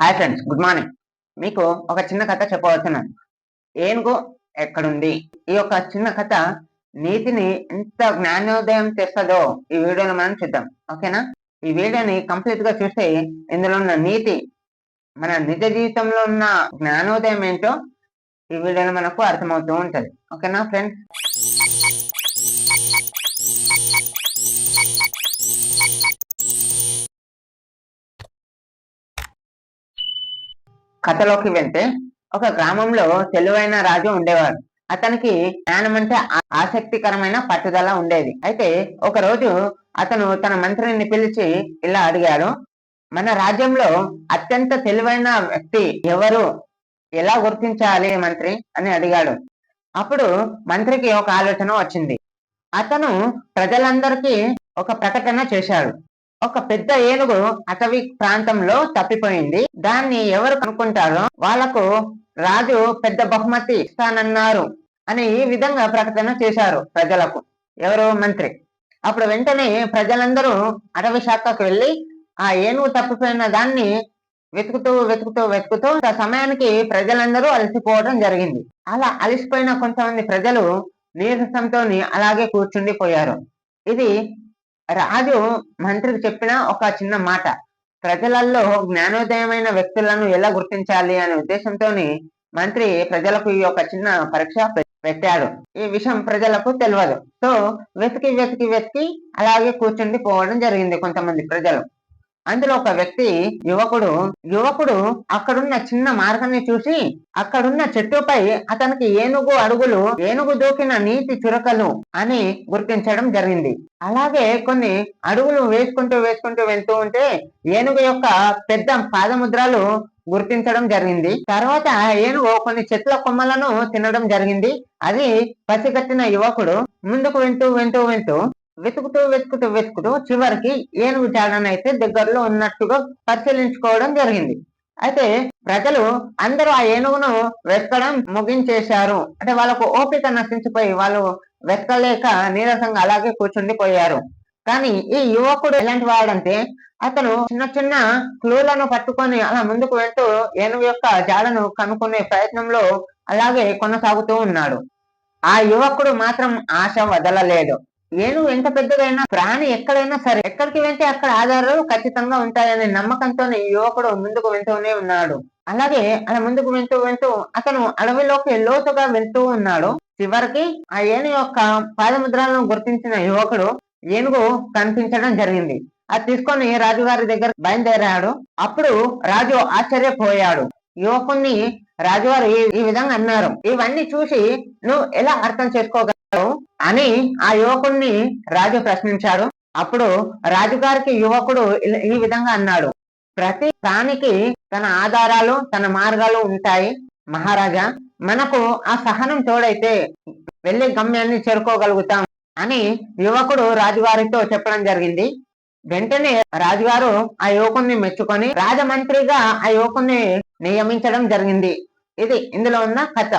Hi friends good morning మీకు ఒక చిన్న కథ చెప్పవచ్చున్నాను ఏనుగు ఎక్కడుంది? ఈ యొక్క చిన్న కథ నీతిని ఎంత జ్ఞానోదయం తెస్తుందో ఈ వీడియోలో మనం చూద్దాం. ఓకేనా? ఈ వీడియోని కంప్లీట్గా చూస్తే ఇందులో ఉన్న నీతి మన నిజ జీవితంలో ఉన్న జ్ఞానోదయం ఏంటో ఈ వీడియోలో మనకు అర్థమవుతూ ఉంటది. ఓకేనా ఫ్రెండ్స్ కథలోకి వెళ్తే ఒక గ్రామంలో తెలివైన రాజు ఉండేవాడు. అతనికి జ్ఞానం అంటే ఆసక్తికరమైన పట్టుదల ఉండేది. అయితే ఒక రోజు అతను తన మంత్రిని పిలిచి ఇలా అడిగాడు మన రాజ్యంలో అత్యంత తెలివైన వ్యక్తి ఎవరు? ఎలా గుర్తించాలి మంత్రి? అని అడిగాడు. అప్పుడు మంత్రికి ఒక ఆలోచన వచ్చింది. అతను ప్రజలందరికీ ఒక ప్రకటన చేశాడు. ఒక పెద్ద ఏనుగు అటవీ ప్రాంతంలో తప్పిపోయింది. దాన్ని ఎవరు కనుక్కుంటారో వాళ్ళకు రాజు పెద్ద బహుమతి ఇస్తానన్నారు అని ఈ విధంగా ప్రకటన చేశారు ప్రజలకు. ఎవరు మంత్రి. అప్పుడు వెంటనే ప్రజలందరూ అటవీ శాఖకు వెళ్ళి ఆ ఏనుగు తప్పిపోయిన దాన్ని వెతుకుతూ వెతుకుతూ వెతుకుతూ ఆ సమయానికి ప్రజలందరూ అలసిపోవడం జరిగింది. అలా అలసిపోయిన కొంతమంది ప్రజలు నీరసంతో అలాగే కూర్చుండిపోయారు. ఇది రాజు మంత్రికి చెప్పిన ఒక చిన్న మాట. ప్రజలలో జ్ఞానోదయమైన వ్యక్తులను ఎలా గుర్తించాలి అనే ఉద్దేశంతో మంత్రి ప్రజలకు ఈ యొక్క చిన్న పరీక్ష పె- పెట్టాడు. ఈ విషయం ప్రజలకు తెలియదు సో వెతికి వెతికి వెతికి అలాగే కూర్చుండి పోవడం జరిగింది కొంతమంది ప్రజలు. అందులో ఒక వ్యక్తి యువకుడు. యువకుడు అక్కడున్న చిన్న మార్గాన్ని చూసి అక్కడున్న చెట్టుపై అతనికి ఏనుగు అడుగులు ఏనుగు దూకిన నీటి చురకలు అని గుర్తించడం జరిగింది. అలాగే కొన్ని అడుగులు వేసుకుంటూ వేసుకుంటూ వెళ్తూ ఉంటే ఏనుగు యొక్క పెద్ద పాదముద్రలు గుర్తించడం జరిగింది. తర్వాత ఏనుగు కొన్ని చెట్ల కొమ్మలను తినడం జరిగింది. అది పసిగట్టిన యువకుడు ముందుకు వెంటూ వెంటూ వెంటూ వెతుకుతూ వెతుకుతూ వెతుకుతూ చివరికి ఏనుగు జాడనైతే దగ్గరలో ఉన్నట్టుగా పరిశీలించుకోవడం జరిగింది. అయితే ప్రజలు అందరూ ఆ ఏనుగును వెతకడం ముగించేశారు. అంటే వాళ్ళకు ఓపిక నశించిపోయి వాళ్ళు వెతకలేక నీరసంగా అలాగే కూర్చుండి పోయారు కానీ ఈ యువకుడు ఎలాంటి వాడంటే అతను చిన్న చిన్న క్లూలను పట్టుకొని అలా ముందుకు వెళ్తూ ఏనుగు యొక్క జాడను కనుక్కునే ప్రయత్నంలో అలాగే కొనసాగుతూ ఉన్నాడు. ఆ యువకుడు మాత్రం ఆశ వదలలేదు. ఏనుగు ఎంత పెద్దదైనా ప్రాణి ఎక్కడైనా సరే ఎక్కడికి వెళ్తే అక్కడ ఆధారాలు ఖచ్చితంగా ఉంటాయనే నమ్మకంతో యువకుడు ముందుకు వెళ్తూనే ఉన్నాడు. అలాగే అలా ముందుకు వెళ్తూ వెళ్తూ అతను అడవిలోకి లోతుగా వెళ్తూ ఉన్నాడు. చివరికి ఆ ఏనుగు యొక్క పాదముద్రాలను గుర్తించిన యువకుడు ఏనుగు కనిపించడం జరిగింది. అది తీసుకొని రాజుగారి దగ్గర బయలుదేరాడు. అప్పుడు రాజు ఆశ్చర్యపోయాడు. యువకుణ్ణి రాజుగారు ఈ విధంగా అన్నారు. ఇవన్నీ చూసి నువ్వు ఎలా అర్థం చేసుకోగలవు? అని ఆ యువకుణ్ణి రాజు ప్రశ్నించాడు. అప్పుడు రాజుగారికి యువకుడు ఇలా- ఈ విధంగా అన్నాడు. ప్రతి దానికి తన ఆధారాలు తన మార్గాలు ఉంటాయి మహారాజా. మనకు ఆ సహనం తోడైతే వెళ్ళి గమ్యాన్ని చేరుకోగలుగుతాం అని యువకుడు రాజుగారితో చెప్పడం జరిగింది. వెంటనే రాజుగారు ఆ యువకుణ్ణి మెచ్చుకొని రాజమంత్రిగా ఆ యువకుణ్ణి నియమించడం జరిగింది. ఇది ఇందులో ఉన్న కథ.